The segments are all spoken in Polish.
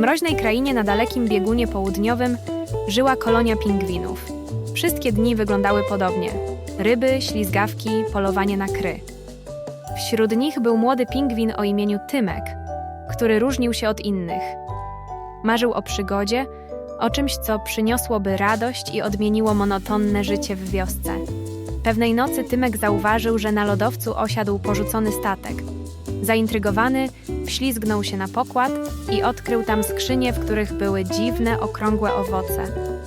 mroźnej krainie na dalekim biegunie południowym żyła kolonia pingwinów. Wszystkie dni wyglądały podobnie: ryby, ślizgawki, polowanie na kry. Wśród nich był młody pingwin o imieniu Tymek, który różnił się od innych. Marzył o przygodzie, o czymś, co przyniosłoby radość i odmieniło monotonne życie w wiosce. Pewnej nocy Tymek zauważył, że na lodowcu osiadł porzucony statek. Zaintrygowany, wślizgnął się na pokład i odkrył tam skrzynie, w których były dziwne, okrągłe owoce.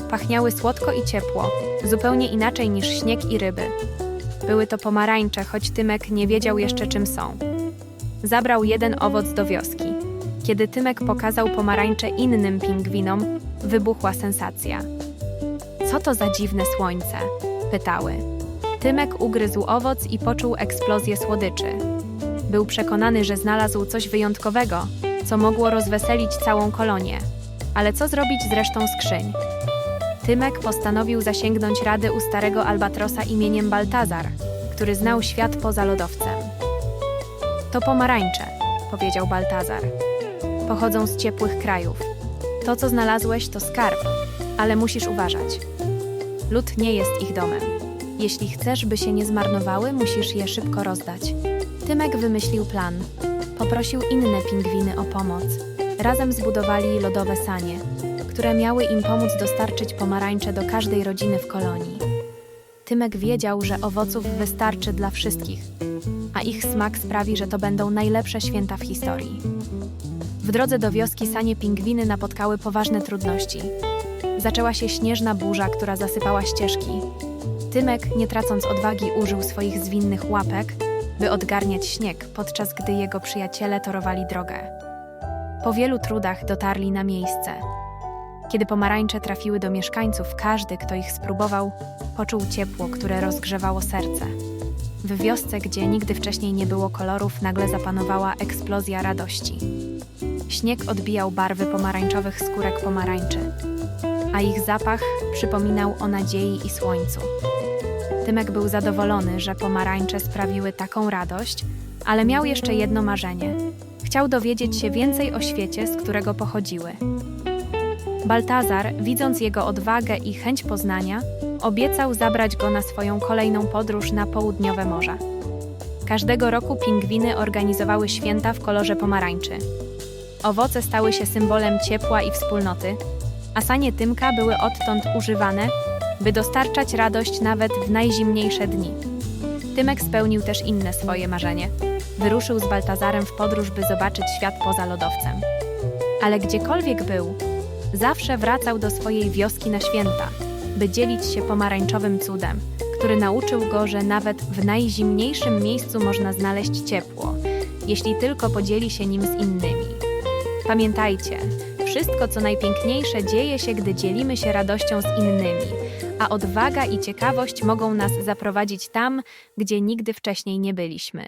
Pachniały słodko i ciepło, zupełnie inaczej niż śnieg i ryby. Były to pomarańcze, choć Tymek nie wiedział jeszcze czym są. Zabrał jeden owoc do wioski. Kiedy Tymek pokazał pomarańcze innym pingwinom, wybuchła sensacja. Co to za dziwne słońce? pytały. Tymek ugryzł owoc i poczuł eksplozję słodyczy. Był przekonany, że znalazł coś wyjątkowego, co mogło rozweselić całą kolonię. Ale co zrobić z resztą skrzyń? Tymek postanowił zasięgnąć rady u starego albatrosa imieniem Baltazar, który znał świat poza lodowcem. To pomarańcze, powiedział Baltazar. Pochodzą z ciepłych krajów. To, co znalazłeś, to skarb, ale musisz uważać. Lód nie jest ich domem. Jeśli chcesz, by się nie zmarnowały, musisz je szybko rozdać. Tymek wymyślił plan. Poprosił inne pingwiny o pomoc. Razem zbudowali lodowe sanie, które miały im pomóc dostarczyć pomarańcze do każdej rodziny w kolonii. Tymek wiedział, że owoców wystarczy dla wszystkich, a ich smak sprawi, że to będą najlepsze święta w historii. W drodze do wioski sanie pingwiny napotkały poważne trudności. Zaczęła się śnieżna burza, która zasypała ścieżki. Tymek, nie tracąc odwagi, użył swoich zwinnych łapek, by odgarniać śnieg, podczas gdy jego przyjaciele torowali drogę. Po wielu trudach dotarli na miejsce. Kiedy pomarańcze trafiły do mieszkańców, każdy, kto ich spróbował, poczuł ciepło, które rozgrzewało serce. W wiosce, gdzie nigdy wcześniej nie było kolorów, nagle zapanowała eksplozja radości. Śnieg odbijał barwy pomarańczowych skórek pomarańczy, a ich zapach przypominał o nadziei i słońcu. Tymek był zadowolony, że pomarańcze sprawiły taką radość, ale miał jeszcze jedno marzenie. Chciał dowiedzieć się więcej o świecie, z którego pochodziły. Baltazar, widząc jego odwagę i chęć poznania, obiecał zabrać go na swoją kolejną podróż na południowe morza. Każdego roku pingwiny organizowały święta w kolorze pomarańczy. Owoce stały się symbolem ciepła i wspólnoty, a sanie Tymka były odtąd używane, by dostarczać radość nawet w najzimniejsze dni. Tymek spełnił też inne swoje marzenie. Wyruszył z Baltazarem w podróż, by zobaczyć świat poza lodowcem. Ale gdziekolwiek był, zawsze wracał do swojej wioski na święta, by dzielić się pomarańczowym cudem, który nauczył go, że nawet w najzimniejszym miejscu można znaleźć ciepło, jeśli tylko podzieli się nim z innymi. Pamiętajcie, wszystko co najpiękniejsze dzieje się, gdy dzielimy się radością z innymi, a odwaga i ciekawość mogą nas zaprowadzić tam, gdzie nigdy wcześniej nie byliśmy.